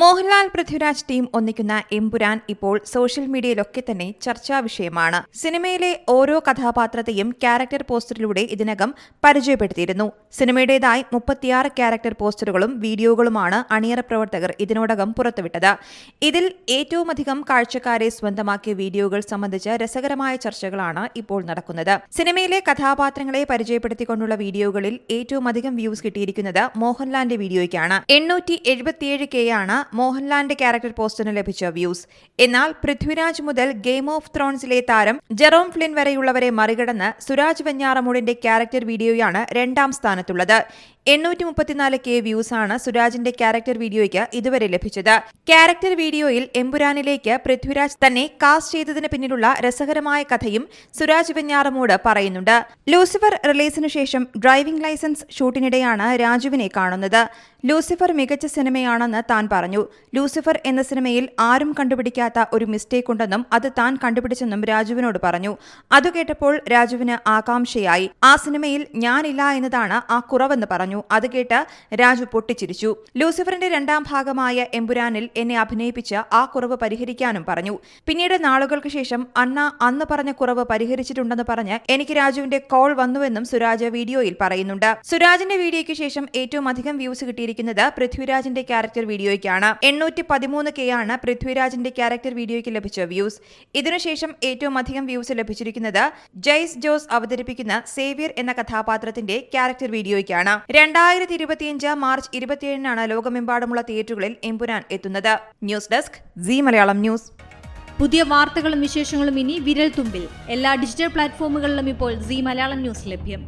Mohanlal Prithviraj team ഒന്നിക്കുന്ന എമ്പുരാൻ ഇപ്പോൾ social മീഡിയയിലൊക്കെ തന്നെ ചർച്ചാ വിഷയമാണ്. സിനിമയിലെ ഓരോ കഥാപാത്രത്തെയും ക്യാരക്ടർ പോസ്റ്ററിലൂടെ ഇതിനകം പരിചയപ്പെടുത്തിയിരുന്നു. സിനിമയുടേതായി മുപ്പത്തിയാറ് ക്യാരക്ടർ പോസ്റ്ററുകളും വീഡിയോകളുമാണ് അണിയറ പ്രവർത്തകർ ഇതിനോടകം പുറത്തുവിട്ടത്. ഇതിൽ ഏറ്റവുമധികം കാഴ്ചക്കാരെ സ്വന്തമാക്കിയ വീഡിയോകൾ സംബന്ധിച്ച് രസകരമായ ചർച്ചകളാണ് ഇപ്പോൾ നടക്കുന്നത്. സിനിമയിലെ കഥാപാത്രങ്ങളെ പരിചയപ്പെടുത്തിക്കൊണ്ടുള്ള വീഡിയോകളിൽ ഏറ്റവുമധികം വ്യൂസ് കിട്ടിയിരിക്കുന്നത് മോഹൻലാലിന്റെ വീഡിയോയ്ക്കാണ്. എണ്ണൂറ്റി എഴുപത്തിയേഴ് കെ ആണ് മോഹൻലാലിന്റെ ക്യാരക്ടർ പോസ്റ്ററിന് ലഭിച്ച വ്യൂസ്. എന്നാൽ പൃഥ്വിരാജ് മുതൽ ഗെയിം ഓഫ് ത്രോൺസിലെ താരം ജെറോം ഫ്ലിൻ വരെയുള്ളവരെ മറികടന്ന് സുരാജ് വെഞ്ഞാറമൂടിന്റെ ക്യാരക്ടർ വീഡിയോയാണ് രണ്ടാം സ്ഥാനത്തുള്ളത്. എണ്ണൂറ്റി മുപ്പത്തിനാല് കെ വ്യൂസ് ആണ് സുരാജിന്റെ ക്യാരക്ടർ വീഡിയോയ്ക്ക് ഇതുവരെ ലഭിച്ചത്. ക്യാരക്ടർ വീഡിയോയിൽ എമ്പുരാനിലേക്ക് പൃഥ്വിരാജ് തന്നെ കാസ്റ്റ് ചെയ്തതിന് പിന്നിലുള്ള രസകരമായ കഥയും സുരാജ് വെഞ്ഞാറമൂട് പറയുന്നുണ്ട്. ലൂസിഫർ റിലീസിനു ശേഷം ഡ്രൈവിംഗ് ലൈസൻസ് ഷൂട്ടിനിടെയാണ് രാജുവിനെ കാണുന്നത്. ലൂസിഫർ മികച്ച സിനിമയാണെന്ന് താൻ പറഞ്ഞു. ലൂസിഫർ എന്ന സിനിമയിൽ ആരും കണ്ടുപിടിക്കാത്ത ഒരു മിസ്റ്റേക്ക് ഉണ്ടെന്നും അത് താൻ കണ്ടുപിടിച്ചെന്നും രാജുവിനോട് പറഞ്ഞു. അത് കേട്ടപ്പോൾ രാജുവിന് ആകാംക്ഷയായി. ആ സിനിമയിൽ ഞാനില്ല എന്നതാണ് ആ കുറവെന്ന് പറഞ്ഞു. അത് കേട്ട് രാജു പൊട്ടിച്ചിരിച്ചു. ലൂസിഫറിന്റെ രണ്ടാം ഭാഗമായ എമ്പുരാനിൽ എന്നെ അഭിനയിപ്പിച്ച ആ കുറവ് പരിഹരിക്കാനും പറഞ്ഞു. പിന്നീട് നാളുകൾക്ക് ശേഷം അണ്ണ അന്ന് പറഞ്ഞ കുറവ് പരിഹരിച്ചിട്ടുണ്ടെന്ന് പറഞ്ഞ് എനിക്ക് രാജുവിന്റെ കോൾ വന്നുവെന്നും സുരാജ് വീഡിയോയിൽ പറയുന്നുണ്ട്. സുരാജിന്റെ വീഡിയോയ്ക്ക് ശേഷം ഏറ്റവും അധികം വ്യൂസ് കിട്ടിയിരിക്കുന്നത് പൃഥ്വിരാജിന്റെ ക്യാരക്ടർ വീഡിയോയ്ക്കാണ്. എണ്ണൂറ്റി പതിമൂന്ന് കെ ആണ് പൃഥ്വിരാജിന്റെ ക്യാരക്ടർ വീഡിയോയ്ക്ക് ലഭിച്ച വ്യൂസ്. ഇതിനുശേഷം ഏറ്റവും അധികം വ്യൂസ് ലഭിച്ചിരിക്കുന്നത് ജയ്സ് ജോസ് അവതരിപ്പിക്കുന്ന സേവ്യർ എന്ന കഥാപാത്രത്തിന്റെ ക്യാരക്ടർ വീഡിയോയ്ക്കാണ്. രണ്ടായിരത്തി ഇരുപത്തിയഞ്ച് മാർച്ച് ഇരുപത്തിയേഴിനാണ് ലോകമെമ്പാടുമുള്ള തിയേറ്ററുകളിൽ എംപുരാൻ എത്തുന്നത്. News desk C Malayalam news. പുതിയ വാർത്തകളും വിശേഷങ്ങളും ഇനി വിരൽ തുമ്പിൽ എല്ലാ ഡിജിറ്റൽ പ്ലാറ്റ്ഫോമുകളിലും ഇപ്പോൾ സി മലയാളം ന്യൂസ് ലഭ്യം.